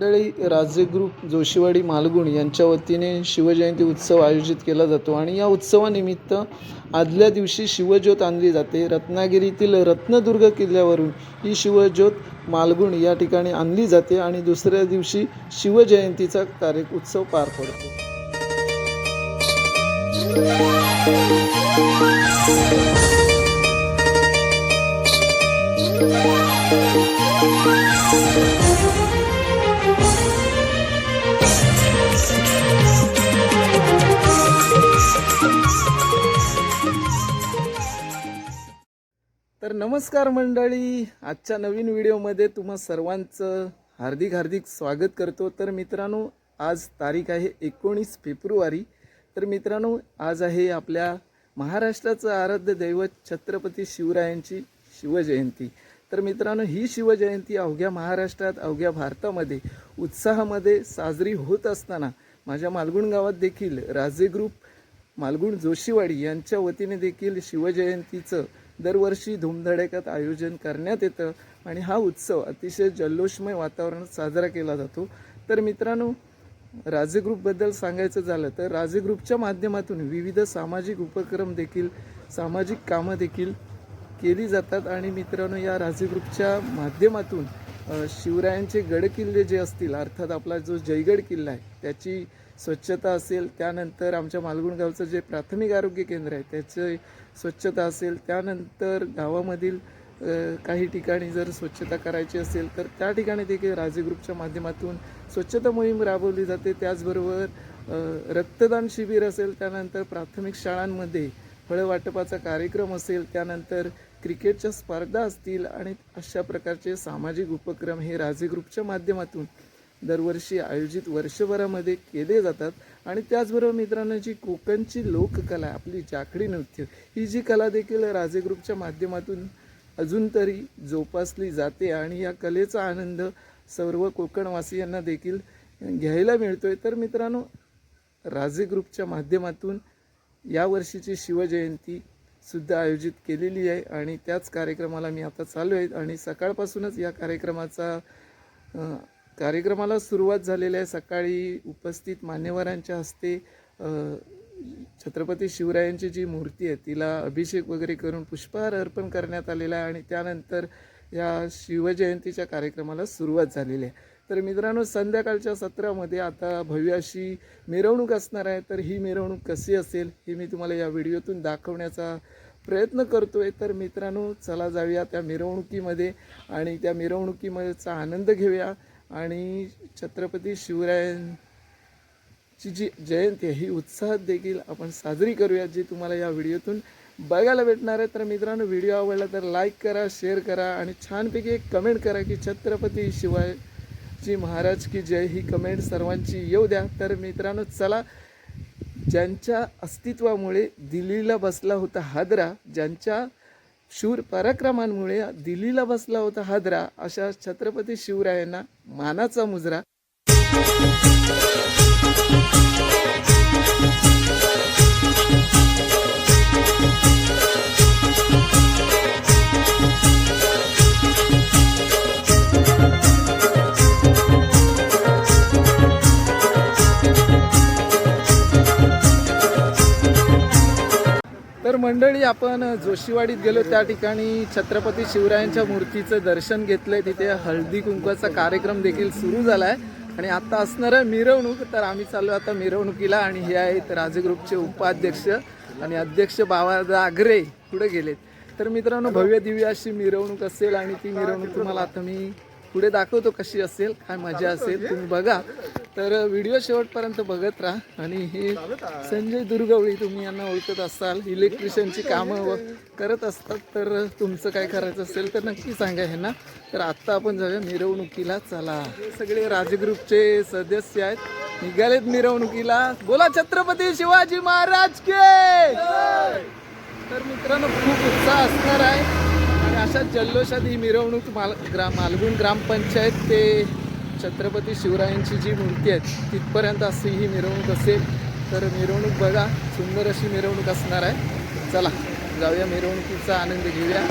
मंडळी राजे जोशीवाडी मालगुण यांच्या वतीने शिवजयंती उत्सव आयोजित केला जातो आणि या उत्सवानिमित्त आदल्या दिवशी शिवज्योत आणली जाते. रत्नागिरीतील रत्नदुर्ग किल्ल्यावरून ही शिवज्योत मालगुण या ठिकाणी आणली जाते आणि दुसऱ्या दिवशी शिवजयंतीचा कार्य उत्सव पार पडतो. तर नमस्कार मंडळी. आजच्या नवीन व्हिडिओमध्ये तुम्हा सर्वांचं हार्दिक हार्दिक स्वागत करतो. तर मित्रांनो आज तारीख आहे एकोणीस फेब्रुवारी. तर मित्रांनो आज आहे आपल्या महाराष्ट्राचं आराध्य दैवत छत्रपती शिवरायांची शिवजयंती. तर मित्रांनो ही शिवजयंती अवघ्या महाराष्ट्रात अवघ्या भारतामध्ये उत्साहामध्ये साजरी होत असताना माझ्या मालगुण गावात देखील राजे ग्रुप मालगुण जोशीवाडी यांच्या वतीने देखील शिवजयंतीचं दरवर्षी धूमधडाक्यात आयोजन करण्यात येतं आणि हा उत्सव अतिशय जल्लोषमय वातावरणात साजरा केला जातो. तर मित्रांनो राजे ग्रुपबद्दल सांगायचं झालं तर राजे ग्रुपच्या माध्यमातून विविध सामाजिक उपक्रम देखील सामाजिक कामं देखील केली जातात. आणि मित्रांनो या राजे ग्रुपच्या माध्यमातून शिवरायांचे गडकिल्ले जे असतील अर्थात आपला जो जयगड किल्ला आहे त्याची स्वच्छता असेल त्यानंतर आमच्या मालगुण गावचं जे प्राथमिक आरोग्य केंद्र आहे त्याचे स्वच्छता असेल त्यानंतर गावामधील काही ठिकाणी जर स्वच्छता करायची असेल तर त्या ठिकाणी देखील राजे ग्रुपच्या माध्यमातून स्वच्छता मोहीम राबवली जाते. त्याचबरोबर रक्तदान शिबिर असेल त्यानंतर प्राथमिक शाळांमध्ये फळं वाटपाचा कार्यक्रम असेल त्यानंतर क्रिकेटच्या स्पर्धा असतील आणि अशा प्रकारचे सामाजिक उपक्रम हे राजे ग्रुपच्या माध्यमातून दरवर्षी आयोजित वर्षभरामध्ये केले जातात. आणि त्याचबरोबर मित्रांनो जी कोकणची लोककला आपली जाखडी नृत्य ही जी कला देखील राजे ग्रुपच्या माध्यमातून अजून तरी जोपासली जाते आणि या कलेचा आनंद सर्व कोकणवासियांना देखील घ्यायला मिळतो आहे तर मित्रांनो राजे ग्रुपच्या माध्यमातून यावर्षीची शिवजयंती सुद्धा आयोजित केलेली आहे आणि त्याच कार्यक्रमाला मी आता चालू आहे आणि सकाळपासूनच या कार्यक्रमाचा कार्यक्रमाला सुरुवात झालेली आहे. सकाळी उपस्थित मान्यवरांच्या हस्ते छत्रपती शिवरायांची जी मूर्ती आहे तिला अभिषेक वगैरे करून पुष्पहार अर्पण करण्यात आलेला आहे आणि त्यानंतर या शिवजयंतीच्या कार्यक्रमाला सुरुवात झालेली आहे. तर मित्रांनो संध्याकाळच्या सत्रामध्ये आता भव्य अशी मिरवणूक असणार आहे. तर ही मिरवणूक कशी असेल हे मी तुम्हाला या व्हिडिओतून दाखवण्याचा प्रयत्न करतो आहे तर मित्रांनो चला जाऊया त्या मिरवणुकीमध्ये आणि त्या मिरवणुकीमध्येचा आनंद घेऊया. आणि छत्रपती शिवरायांची जी जयंती आहे ही उत्साहात देखील आपण साजरी करूया जी तुम्हाला या व्हिडिओतून बघायला भेटणार आहे. तर मित्रांनो व्हिडिओ आवडला तर लाईक करा शेअर करा आणि छानपैकी एक कमेंट करा की छत्रपती शिवाजी महाराज की जय ही कमेंट सर्वांची येऊ द्या. तर मित्रांनो चला ज्यांच्या अस्तित्वामुळे दिल्लीला बसला होता हादरा ज्यांच्या शूर पराक्रमांमुळे दिल्लीला बसला होता हादरा अशा छत्रपती शिवरायांना मानाचा मुजरा. तर मंडळी आपण जोशीवाडीत गेलो. त्या ठिकाणी छत्रपती शिवरायांच्या मूर्तीचं दर्शन घेतलंय. तिथे हळदी कुंकवाचा कार्यक्रम देखील सुरू झाला आहे आणि आता असणार आहे मिरवणूक तर आम्ही चाललो आता मिरवणुकीला. आणि हे आहेत राजे ग्रुपचे उपाध्यक्ष आणि अध्यक्ष बाबादा आगरे पुढे गेलेत. तर मित्रांनो भव्य दिव्य अशी मिरवणूक असेल आणि ती मिरवणूक तुम्हाला आता मी पुढे दाखवतो कशी असेल काय मजा असेल तुम्ही बघा. तर व्हिडिओ शेवटपर्यंत बघत राहा. आणि हे संजय दुर्गवळी तुम्ही यांना ओळखत असाल. इलेक्ट्रिशियनची कामं करत असतात तर तुमचं काय करायचं असेल तर नक्की सांगा ह्यांना तर आत्ता आपण जाऊया मिरवणुकीला. चला. सगळे राजग्रुपचे सदस्य आहेत. निघालेत मिरवणुकीला. बोला छत्रपती शिवाजी महाराज के! तर मित्रांनो खूप उत्साह असणार आहे. अशा जल्लोषात ही मिरवणूक माल ग्रा मालगुण ग्रामपंचायत ते छत्रपती शिवरायांची जी मूर्ती आहे तिथपर्यंत अशी ही मिरवणूक असेल. तर मिरवणूक बघा सुंदर अशी मिरवणूक असणार आहे. चला जाऊया मिरवणुकीचा आनंद घेऊया.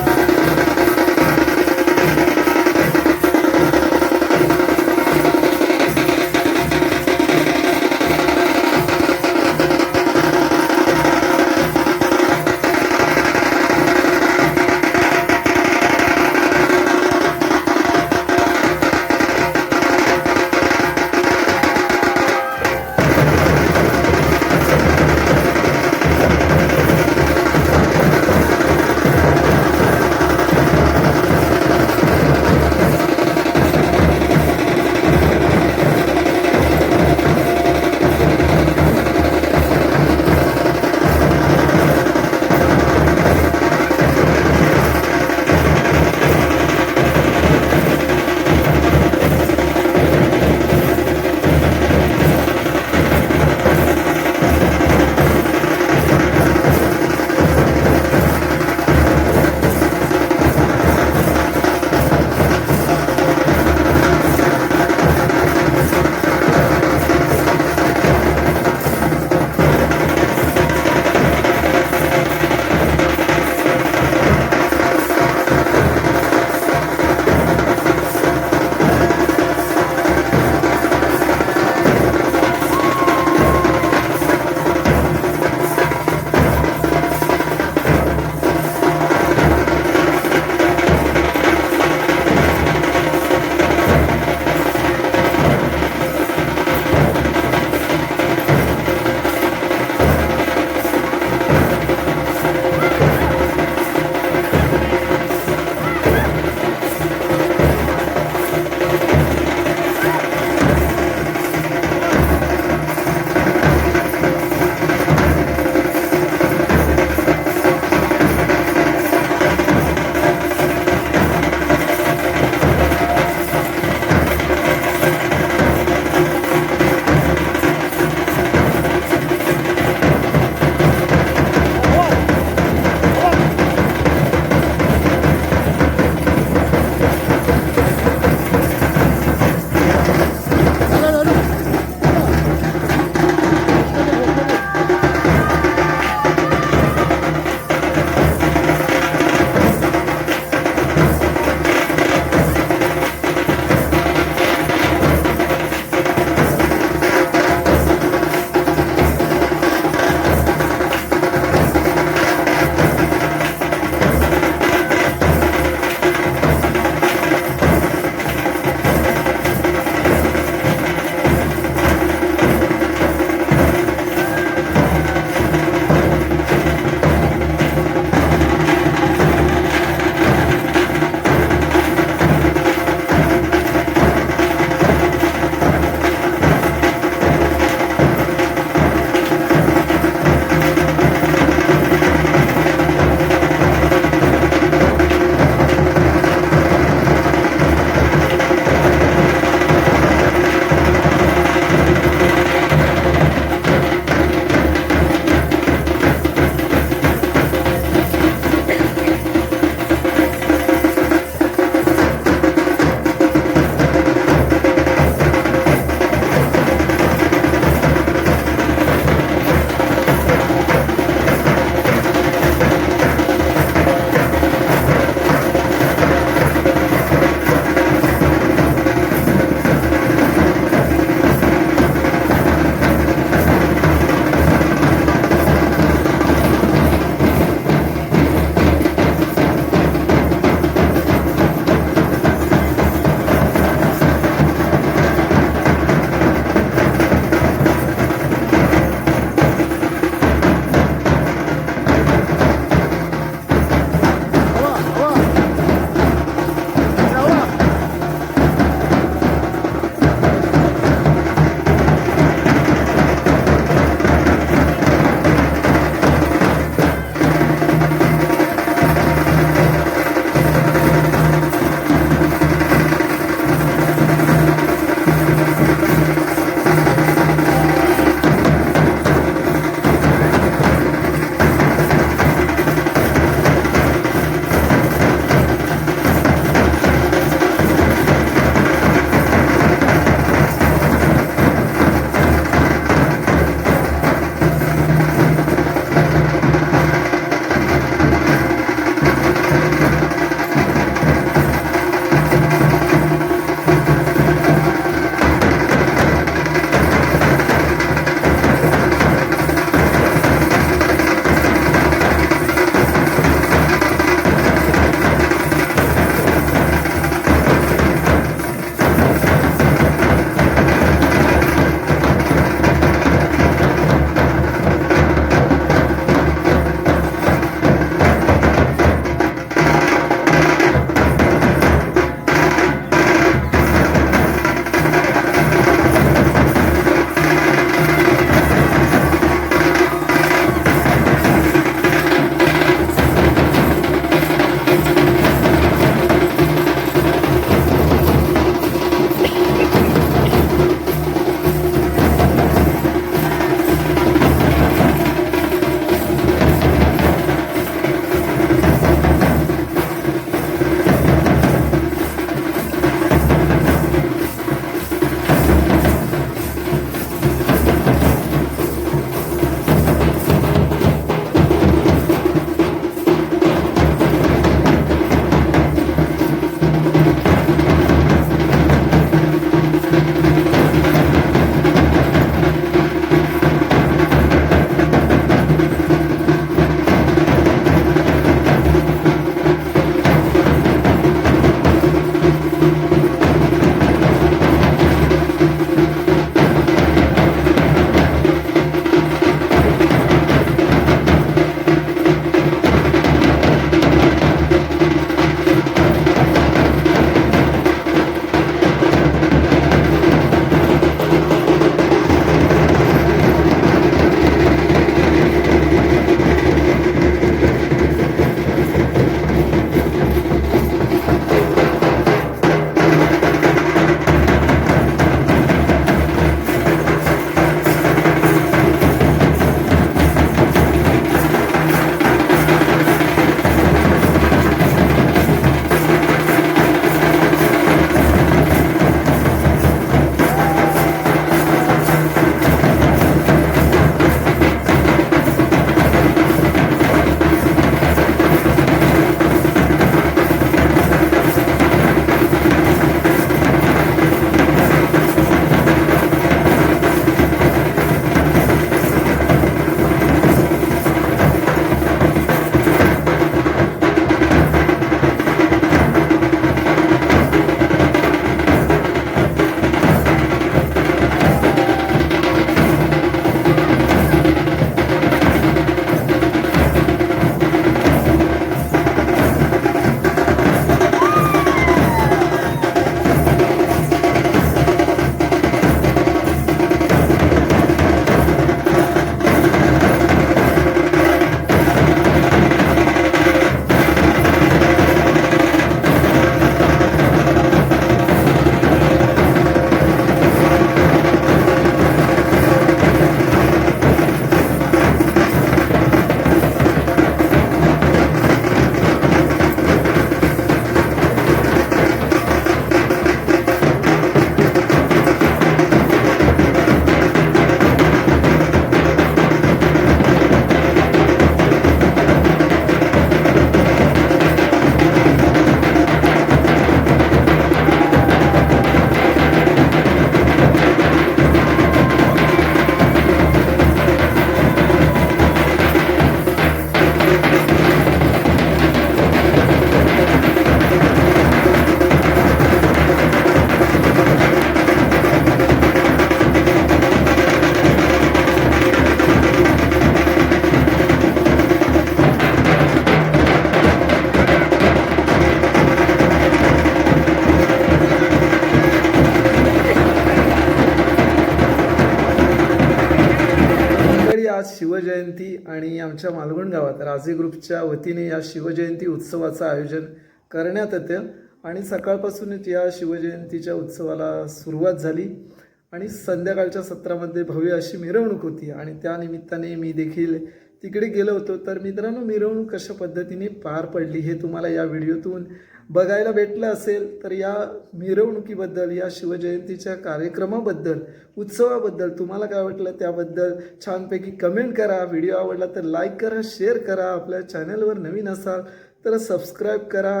ग्रुपच्या वतीने या शिवजयंती उत्सवाचं आयोजन करण्यात येतं. आणि सकाळपासूनच या शिवजयंतीच्या उत्सवाला सुरुवात झाली. आणि संध्याकाळच्या सत्रामध्ये भव्य अशी मिरवणूक होती. आणि त्यानिमित्ताने मी देखील तिकडे गेलो होतो तर मित्रांनो मिरवणूक कशा पद्धतीने पार पडली हे तुम्हाला या व्हिडिओतून बघायला भेटलं असेल तर या मिरवणुकीबद्दल या शिवजयंतीच्या कार्यक्रमाबद्दल उत्सवाबद्दल तुम्हाला काय वाटलं त्याबद्दल छानपैकी कमेंट करा. व्हिडिओ आवडला तर लाईक करा शेअर करा. आपल्या चॅनलवर नवीन असाल तर सबस्क्राईब करा.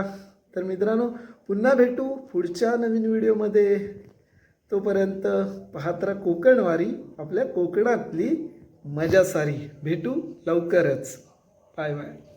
तर मित्रांनो पुन्हा भेटू पुढच्या नवीन व्हिडिओमध्ये. तोपर्यंत पाहत्रा कोकणवारी आपल्या कोकणातली मजा सारी. भेटू लवकरच. Bye bye